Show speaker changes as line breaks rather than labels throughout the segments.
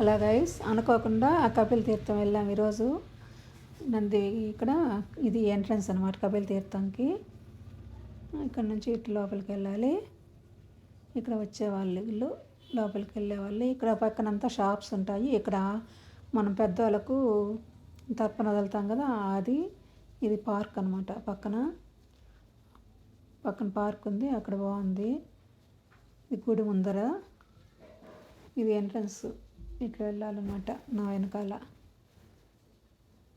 అలా గైస్ అనుకోకుండా ఆ కపిల్ తీర్థం వెళ్ళాం ఈరోజు. నంది ఇక్కడ ఇది ఎంట్రన్స్ అనమాట కపిల తీర్థంకి. ఇక్కడ నుంచి ఇటు లోపలికి వెళ్ళాలి. ఇక్కడ వచ్చేవాళ్ళు వాళ్ళు లోపలికి వెళ్ళేవాళ్ళు ఇక్కడ పక్కనంతా షాప్స్ ఉంటాయి. ఇక్కడ మనం పెద్దవాళ్ళకు తర్పణ వదులుతాం కదా అది ఇది పార్క్ అనమాట పక్కన. పక్కన పార్క్ ఉంది అక్కడ బాగుంది. ఇది గుడి ముందర. ఇది ఎంట్రన్స్. ఇట్లా వెళ్ళాలన్నమాట నా వెనకాల.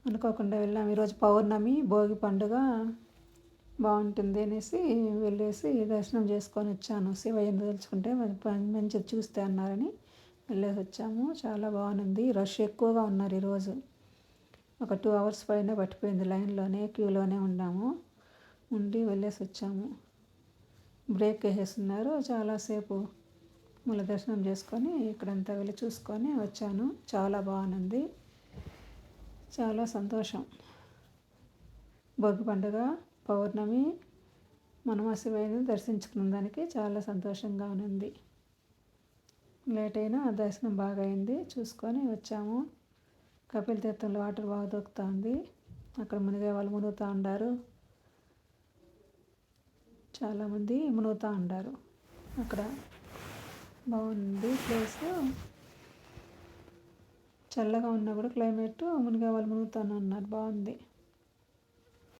అనుకోకుండా వెళ్ళాం. ఈరోజు పౌర్ణమి భోగి పండుగ బాగుంటుంది అనేసి వెళ్ళేసి దర్శనం చేసుకొని వచ్చాను. శివయ్యని తలుచుకుంటే మంచిది చూస్తే అన్నారని వెళ్ళేసి వచ్చాము. చాలా బాగుంది. రష్ ఎక్కువగా ఉన్నారు ఈరోజు. ఒక టూ అవర్స్ పైన పట్టిపోయింది లైన్లోనే క్యూలోనే ఉన్నాము. ఉండి వెళ్ళేసి వచ్చాము. బ్రేక్ వేసేస్తున్నారు. చాలాసేపు మూల దర్శనం చేసుకొని ఇక్కడంతా వెళ్ళి చూసుకొని వచ్చాను. చాలా బాగుంది. చాలా సంతోషం. భోగి పండుగ పౌర్ణమి మనమశివైన దర్శించుకున్న దానికి చాలా సంతోషంగా ఉంది. లేట్ అయినా దర్శనం బాగా అయింది చూసుకొని వచ్చాము. కపిల్ తీర్థంలో వాటర్ బాగా దొరుకుతుంది అక్కడ మునిగే వాళ్ళు మునుగుతూ ఉండారు. చాలామంది మునుగుతూ ఉండారు. అక్కడ బాగుంది ప్లేస్. చల్లగా ఉన్నా కూడా క్లైమేట్ మునిగే వాళ్ళు మునుగుతాను అన్నారు బాగుంది.